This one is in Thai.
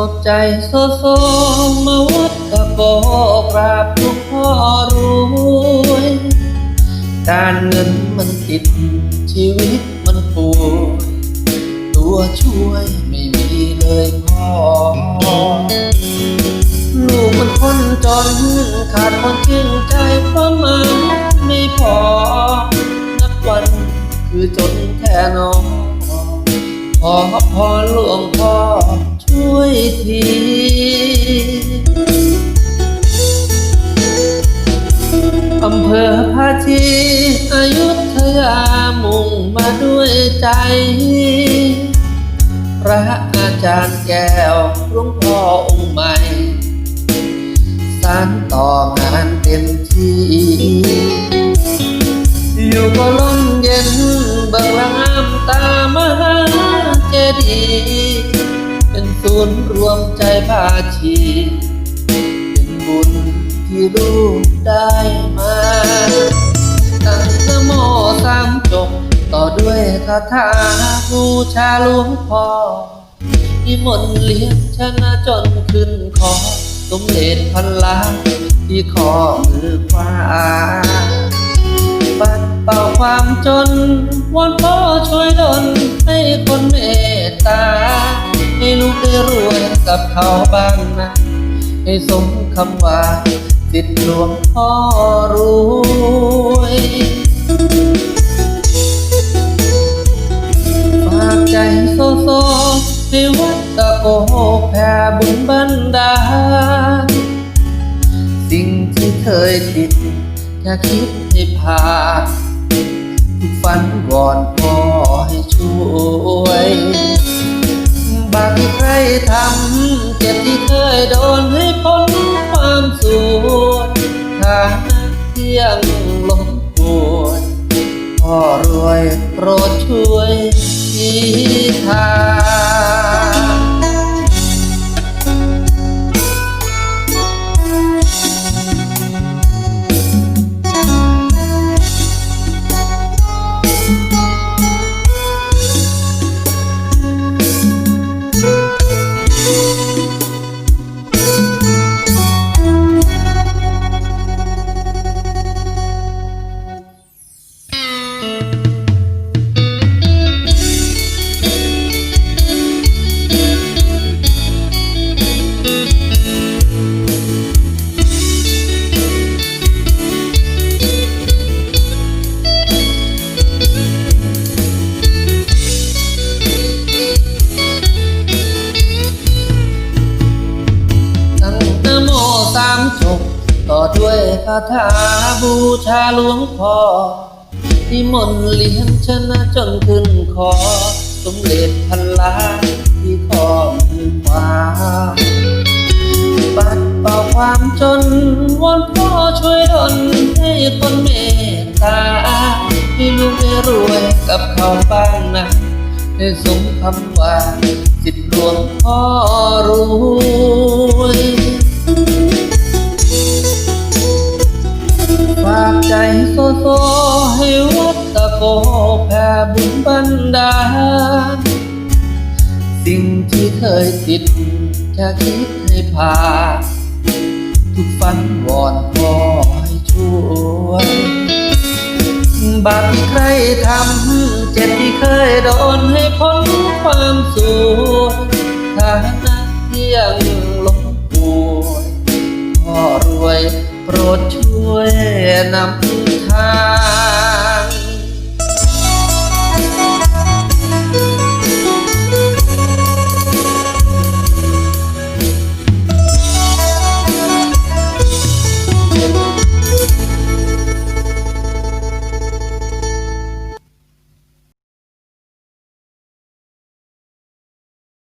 อบใจโซโซมาวัดกระโกกราบทุกพ่อรวยการเงินมันติดชีวิตมันป่วยตัวช่วยไม่มีเลยพ่อ ลูกมันคนจนขาดคนจริงใจความมา อพอหลวงพ่อช่วยทีอำเภอภาชีอายุทยามุ่งมาด้วยใจ พระอาจารย์แก้วหลวงพ่อองค์ใหม่สานต่องานเต็มที่ อยู่ก็ลมเย็นเบิกละงามตามหา เป็นรวมใจภาชีเป็นบุญที่ลูกได้มาตั้งนโมสามจบต่อด้วยคาถาบูชาหลวงพ่อที่มนต์เลี้ยงชนะจนขึ้นคอสมเด็จพันล้านที่ขอมือขวาปัดเป่าความจนวอนพ่อ กับเขาบ้างนะให้สมคำว่าสิทธิหลวงพ่อรวยฝากใจโซโซให้วัดตะโกแผ่บุญบันดาลสิ่งที่เคยติดแค่คิดให้ผ่านทุกฝันก่อนพอให้ช่วย บางใครทำเจ็บที่เคยโดนให้พ้นความสวยถ้าเที่ยงลงป่วดพ่อรวยโปรดช่วย จบต่อด้วยคาถาบูชาหลวงพ่อที่มนต์เลี้ยงชนะจนขึ้นคอ สมเด็จพันล้านที่ขอมือขวาปัดเป่าความจนวอนพ่อช่วยดลให้คนเมตตาให้ลูกได้รวยกับเขาบ้างนะให้สมคำว่าสิทธิหลวงพ่อรวย ฝากใจโซโซให้วัดตะโกแผ่บุญบันดาลสิ่งที่เคยติดแค่คิดให้ผ่านทุกฝันวอนขอให้ช่วยบาปที่ใครทำเจ็บที่เคยโดนให้พ้นความสวยถ้าเพ่